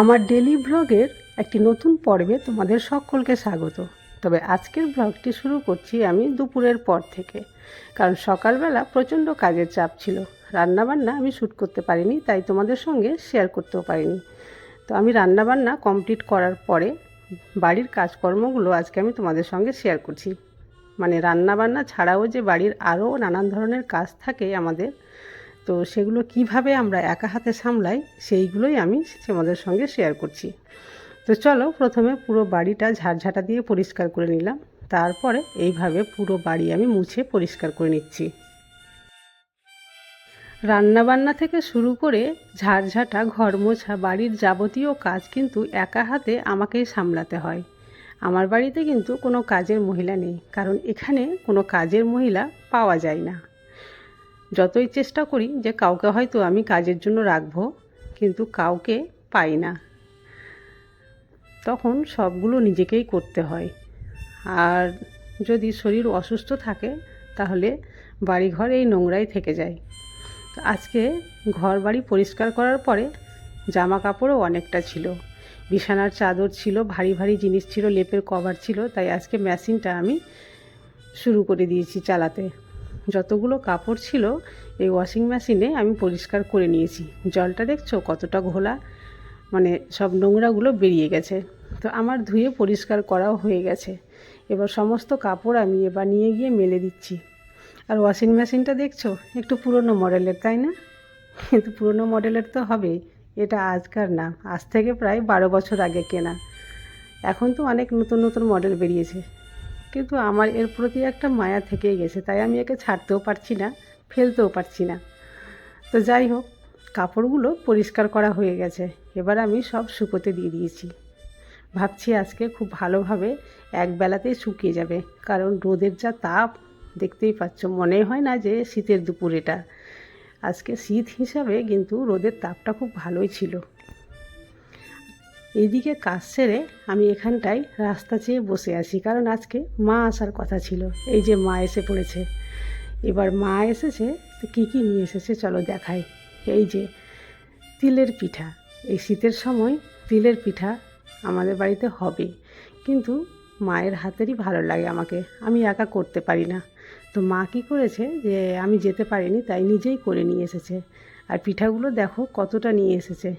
আমার ডেলি ব্লগের একটি নতুন পর্বে তোমাদের সকলকে স্বাগত। তবে আজকের ব্লগটি শুরু করছি আমি দুপুরের পর থেকে, কারণ সকালবেলা প্রচণ্ড কাজের চাপ ছিল। রান্নাবান্না আমি শ্যুট করতে পারিনি, তাই তোমাদের সঙ্গে শেয়ার করতেও পারিনি। তো আমি রান্নাবান্না কমপ্লিট করার পরে বাড়ির কাজকর্মগুলো আজকে আমি তোমাদের সঙ্গে শেয়ার করছি। মানে রান্নাবান্না ছাড়াও যে বাড়ির আরও নানান ধরনের কাজ থাকে আমাদের তো সেগুলো কীভাবে আমরা একা হাতে সামলাই, সেইগুলোই আমি তোমাদের সঙ্গে শেয়ার করছি। তো চলো প্রথমে পুরো বাড়িটা ঝাড়ঝাঁটা দিয়ে পরিষ্কার করে নিলাম। তারপরে এইভাবে পুরো বাড়ি আমি মুছে পরিষ্কার করে নিচ্ছি। রান্নাবান্না থেকে শুরু করে ঝাড়ঝাঁটা ঘর মোছা বাড়ির যাবতীয় কাজ কিন্তু একা হাতে আমাকেই সামলাতে হয়। আমার বাড়িতে কিন্তু কোনো কাজের মহিলা নেই, কারণ এখানে কোনো কাজের মহিলা পাওয়া যায় না। যতই চেষ্টা করি যে কাউকে হয়তো আমি কাজের জন্য রাখব, কিন্তু কাউকে পাই না। তখন সবগুলো নিজেকেই করতে হয়। আর যদি শরীর অসুস্থ থাকে, তাহলে বাড়িঘর এই নোংরাই থেকে যায়। আজকে ঘর বাড়ি পরিষ্কার করার পরে জামা কাপড়ও অনেকটা ছিল। বিছানার চাদর ছিল, ভারী ভারী জিনিস ছিল, লেপের কভার ছিল, তাই আজকে মেশিনটা আমি শুরু করে দিয়েছি চালাতে। যতগুলো কাপড় ছিল, এই ওয়াশিং মেশিনে আমি পরিষ্কার করে নিয়েছি। জলটা দেখছ কতটা ঘোলা? মানে সব নোংরাগুলো বেরিয়ে গেছে। তো আমার ধুয়ে পরিষ্কার করাও হয়ে গেছে। এবার সমস্ত কাপড় আমি এবার নিয়ে গিয়ে মেলে দিচ্ছি। আর ওয়াশিং মেশিনটা দেখছ? একটু পুরনো মডেলের, তাই না? কিন্তু পুরনো মডেলের তো হবে। এটা আজকার না। আজ থেকে প্রায় বারো বছর আগে কেনা। এখন তো অনেক নতুন নতুন মডেল বেরিয়েছে। কিন্তু আমার এর প্রতি একটা মায়া থেকে গেছে, তাই আমি একে ছাড়তেও পারছি না, ফেলতেও পারছি না। তো যাই হোক, কাপড়গুলো পরিষ্কার করা হয়ে গেছে, এবার আমি সব শুকোতে দিয়ে দিয়েছি। ভাবছি আজকে খুব ভালোভাবে এক বেলাতেই শুকিয়ে যাবে, কারণ রোদের যা তাপ, দেখতেই পাচ্ছ, মনে হয় না যে শীতের দুপুর এটা। আজকে শীত হিসাবে কিন্তু রোদের তাপটা খুব ভালোই ছিল। এইদিকে কাজ সেরে আমি এখানটায় রাস্তা চেয়ে বসে আছি, কারণ আজকে মা আসার কথা ছিল। এই যে মা এসে পড়েছে। এবার মা এসেছে, তো কী কী নিয়ে এসেছে চলো দেখাই। এই যে তিলের পিঠা। এই শীতের সময় তিলের পিঠা আমাদের বাড়িতে হবে, কিন্তু মায়ের হাতেরই ভালো লাগে আমাকে। আমি একা করতে পারি না। তো মা কী করেছে যে আমি যেতে পারিনি, তাই নিজেই করে নিয়ে এসেছে। আর পিঠাগুলো দেখো কতটা নিয়ে এসেছে।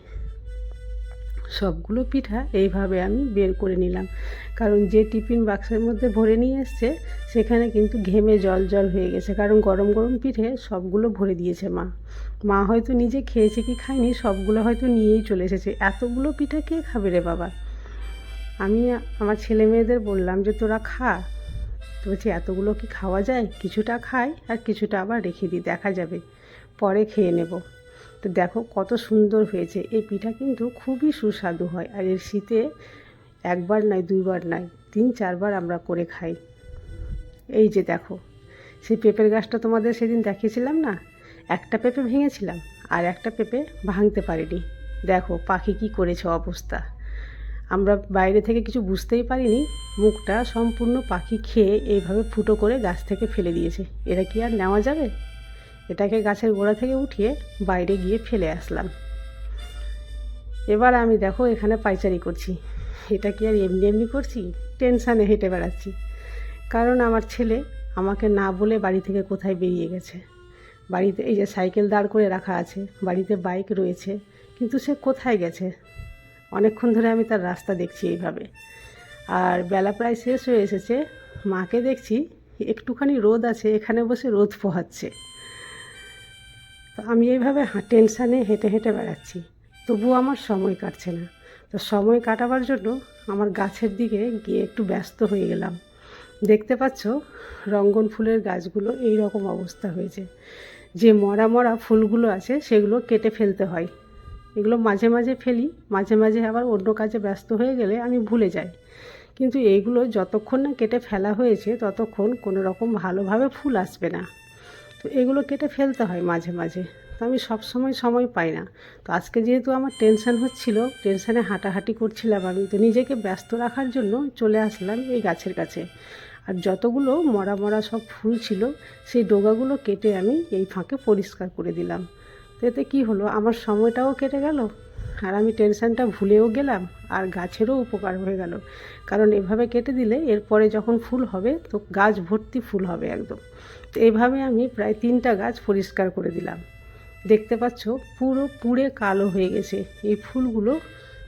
সবগুলো পিঠা এইভাবে আমি বের করে নিলাম। কারণ যে টিফিন বাক্সের মধ্যে ভরে নিয়ে এসছে, সেখানে কিন্তু ঘেমে জল জল হয়ে গেছে। কারণ গরম গরম পিঠে সবগুলো ভরে দিয়েছে মা। মা হয়তো নিজে খেয়েছে কি খায়নি, সবগুলো হয়তো নিয়েই চলে এসেছে। এতগুলো পিঠা কে খাবে রে বাবা? আমি আমার ছেলে মেয়েদের বললাম যে, তোরা খা। তো বলছি, এতগুলো কি খাওয়া যায়? কিছুটা খাই আর কিছুটা আবার রেখে দিই, দেখা যাবে। পরে খেয়ে নেব। তো দেখো কত সুন্দর হয়েছে। এই পিঠা কিন্তু খুবই সুস্বাদু হয় আর এর শীতে একবার নয়, দুইবার নয়, তিন, চারবার আমরা করে খাই। এই যে দেখো, সেই পেঁপের গাছটা তোমাদের সেদিন দেখিয়েছিলাম না? একটা পেঁপে ভেঙেছিলাম আর একটা পেঁপে ভাঙতে পারিনি। দেখো পাখি কি করেছে অবস্থা। আমরা বাইরে থেকে কিছু বুঝতেই পারিনি, মুখটা সম্পূর্ণ পাখি খেয়ে এইভাবে ফুটো করে গাছ থেকে ফেলে দিয়েছে। এটা কি আর নেওয়া যাবে? এটাকে গাছের গোড়া থেকে উঠিয়ে বাইরে গিয়ে ফেলে আসলাম। এবার আমি দেখো এখানে পাইচারি করছি। এটা কি আর এমনি এমনি করছি? টেনশানে হেঁটে বেড়াচ্ছি। কারণ আমার ছেলে আমাকে না বলে বাড়ি থেকে কোথায় বেরিয়ে গেছে। বাড়িতে এই যে সাইকেল দাঁড় করে রাখা আছে, বাড়িতে বাইক রয়েছে, কিন্তু সে কোথায় গেছে? অনেকক্ষণ ধরে আমি তার রাস্তা দেখছি এইভাবে। আর বেলা প্রায় শেষ হয়ে এসেছে, মাকে দেখছি একটুখানি রোদ আছে, এখানে বসে রোদ পোহাচ্ছে। তো আমি এইভাবে টেনশানে হেঁটে হেঁটে বেড়াচ্ছি। তবুও আমার সময় কাটছে না। তো সময় কাটাবার জন্য আমার গাছের দিকে গিয়ে একটু ব্যস্ত হয়ে গেলাম। দেখতে পাচ্ছ, রঙ্গন ফুলের গাছগুলো এই রকম অবস্থা হয়েছে। যে মরা মরা ফুলগুলো আছে, সেগুলো কেটে ফেলতে হয়। এগুলো মাঝে মাঝে ফেলি, মাঝে মাঝে আবার অন্য কাজে ব্যস্ত হয়ে গেলে আমি ভুলে যাই। কিন্তু এইগুলো যতক্ষণ না কেটে ফেলা হয়েছে, ততক্ষণ কোনো রকম ভালোভাবে ফুল আসবে না। তো এগুলো কেটে ফেলতে হয় মাঝে মাঝে। তো আমি সব সময় সময় পাই না। তো আজকে যেহেতু আমার টেনশান হচ্ছিল টেনশানে হাঁটাহাঁটি করছিলাম আমি, তো নিজেকে ব্যস্ত রাখার জন্য চলে আসলাম এই গাছের কাছে। আর যতগুলো মরা মরা সব ফুল ছিল, সেই ডোগাগুলো কেটে আমি এই ফাঁকে পরিষ্কার করে দিলাম। তো এতে কী হলো? আমার সময়টাও কেটে গেল। আর আমি টেনশানটা ভুলেও গেলাম আর গাছেরও উপকার হয়ে গেল। কারণ এভাবে কেটে দিলে এরপরে যখন ফুল হবে তো গাছ ভর্তি ফুল হবে একদম। তো এইভাবে আমি প্রায় তিনটা গাছ পরিষ্কার করে দিলাম। দেখতে পাচ্ছ পুরো পুড়ে কালো হয়ে গেছে। এই ফুলগুলো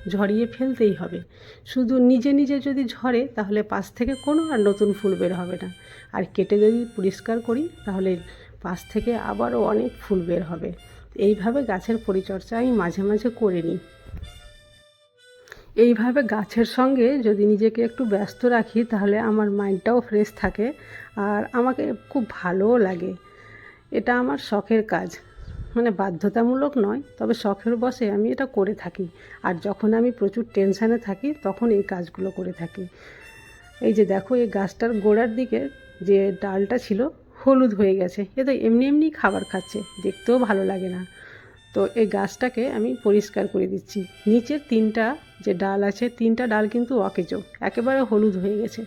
ঝরিয়ে ফেলতেই হবে। শুধু নিজে নিজে যদি ঝরে তাহলে পাশ থেকে কোনো আর নতুন ফুল বের হবে না। আর কেটে যদি পরিষ্কার করি তাহলে পাশ থেকে আবারও অনেক ফুল বের হবে। এইভাবে গাছের পরিচর্যা আমি মাঝে মাঝে করে নিই। এইভাবে গাছের সঙ্গে যদি নিজেকে একটু ব্যস্ত রাখি, তাহলে আমার মাইন্ডটাও ফ্রেশ থাকে আর আমাকে খুব ভালোও লাগে। এটা আমার শখের কাজ। মানে বাধ্যতামূলক নয়, তবে শখের বসে আমি এটা করে থাকি। আর যখন আমি প্রচুর টেনশানে থাকি, তখন এই কাজগুলো করে থাকি। এই যে দেখো, এই গাছটার গোড়ার দিকে যে ডালটা ছিল হলুদ হয়ে গেছে। এ তো এমনি এমনি খাবার খাচ্ছে, দেখতেও ভালো লাগে না। তো এই গাছটাকে আমি পরিষ্কার করে দিচ্ছি। নিচের তিনটা যে ডাল আছে, তিনটা ডাল কিন্তু অকেজো, একেবারে হলুদ হয়ে গেছে।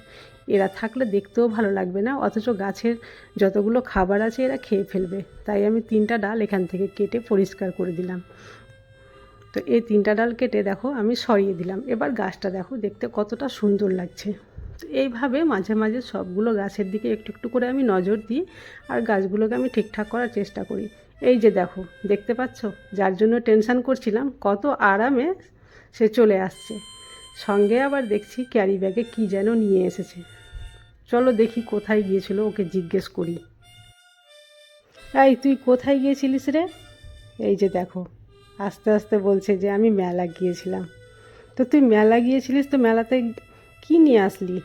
এরা থাকলে দেখতেও ভালো লাগবে না, অথচ গাছের যতগুলো খাবার আছে এরা খেয়ে ফেলবে। তাই আমি তিনটা ডাল এখান থেকে কেটে পরিষ্কার করে দিলাম। তো এই তিনটা ডাল কেটে দেখো, আমি সরিয়ে দিলাম। এবার গাছটা দেখো, দেখতে কতটা সুন্দর লাগছে। এইভাবে মাঝে মাঝে সবগুলো গাছের দিকে একটু একটু করে আমি নজর দিই আর গাছগুলোকে আমি ঠিকঠাক করার চেষ্টা করি। এই যে দেখো, দেখতে পাচ্ছ? যার জন্য টেনশান করছিলাম, কত আরামে সে চলে আসছে। সঙ্গে আবার দেখছি ক্যারি ব্যাগে কী যেন নিয়ে এসেছে। চলো দেখি কোথায় গিয়েছিল, ওকে জিজ্ঞেস করি। এই, তুই কোথায় গিয়েছিলিস রে? এই যে দেখো, আস্তে আস্তে বলছে যে আমি মেলা গিয়েছিলাম। তো তুই মেলা গিয়েছিলিস তো মেলাতে কি নিয়ে আসলি?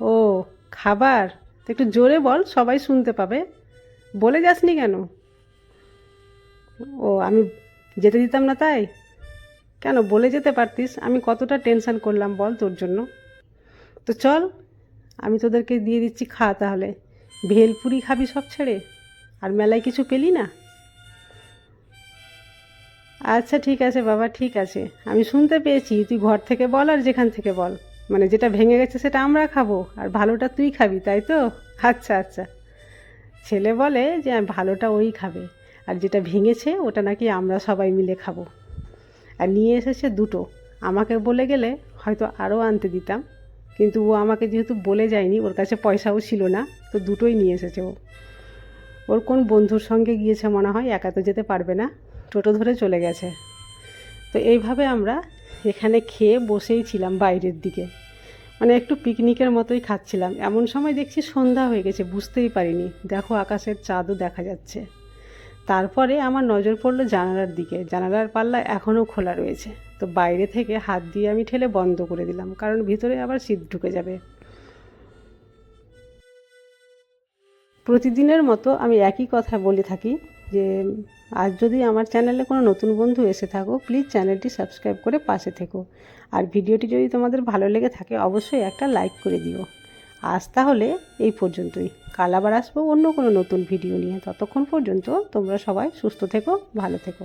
ও, খাবার? তো একটু জোরে বল, সবাই শুনতে পাবে। বলে যাসনি কেন? ও, আমি যেতে দিতাম না তাই? কেন বলে যেতে পারতিস? আমি কতটা টেনশান করলাম বল তোর জন্য। তো চল, আমি তোদেরকে দিয়ে দিচ্ছি খা তাহলে। ভেলপুরি খাবি সব ছেড়ে? আর মেলায় কিছু পেলি না? আচ্ছা ঠিক আছে বাবা, ঠিক আছে। আমি শুনতে পেয়েছি, তুই ঘর থেকে বল আর যেখান থেকে বল। মানে যেটা ভেঙে গেছে সেটা আমরা খাব, আর ভালোটা তুই খাবি, তাই তো? আচ্ছা আচ্ছা। ছেলে বলে যে, ভালোটা ওই খাবে, আর যেটা ভেঙেছে ওটা নাকি আমরা সবাই মিলে খাব। আর নিয়ে এসেছে দুটো। আমাকে বলে গেলে হয়তো আরও আনতে দিতাম, কিন্তু ও আমাকে যেহেতু বলে যায়নি, ওর কাছে পয়সাও ছিল না, তো দুটোই নিয়ে এসেছে ও। ওর কোন বন্ধুর সঙ্গে গিয়েছে মনে হয়, একা তো যেতে পারবে না, টোটো ধরে চলে গেছে। তো এইভাবে আমরা এখানে খেয়ে বসেই ছিলাম বাইরের দিকে। মানে একটু পিকনিকের মতোই খাচ্ছিলাম। এমন সময় দেখছি সন্ধ্যা হয়ে গেছে, বুঝতেই পারিনি। দেখো, আকাশের চাঁদও দেখা যাচ্ছে। তারপরে আমার নজর পড়ল জানালার দিকে। জানালার পাল্লা এখনও খোলা রয়েছে। তো বাইরে থেকে হাত দিয়ে আমি ঠেলে বন্ধ করে দিলাম, কারণ ভিতরে আবার শীত ঢুকে যাবে। প্রতিদিনের মতো আমি একই কথা বলে থাকি যে আজ যদি আমার চ্যানেলে কোনো নতুন বন্ধু এসে থাকো প্লিজ চ্যানেলটি সাবস্ক্রাইব করে পাশে থেকো। আর ভিডিওটি যদি তোমাদের ভালো লেগে থাকে, অবশ্যই একটা লাইক করে দিও। আজ তাহলে এই পর্যন্তই। কাল আবার আসব অন্য কোনো নতুন ভিডিও নিয়ে। ততক্ষণ পর্যন্ত তোমরা সবাই সুস্থ থেকো, ভালো থেকো।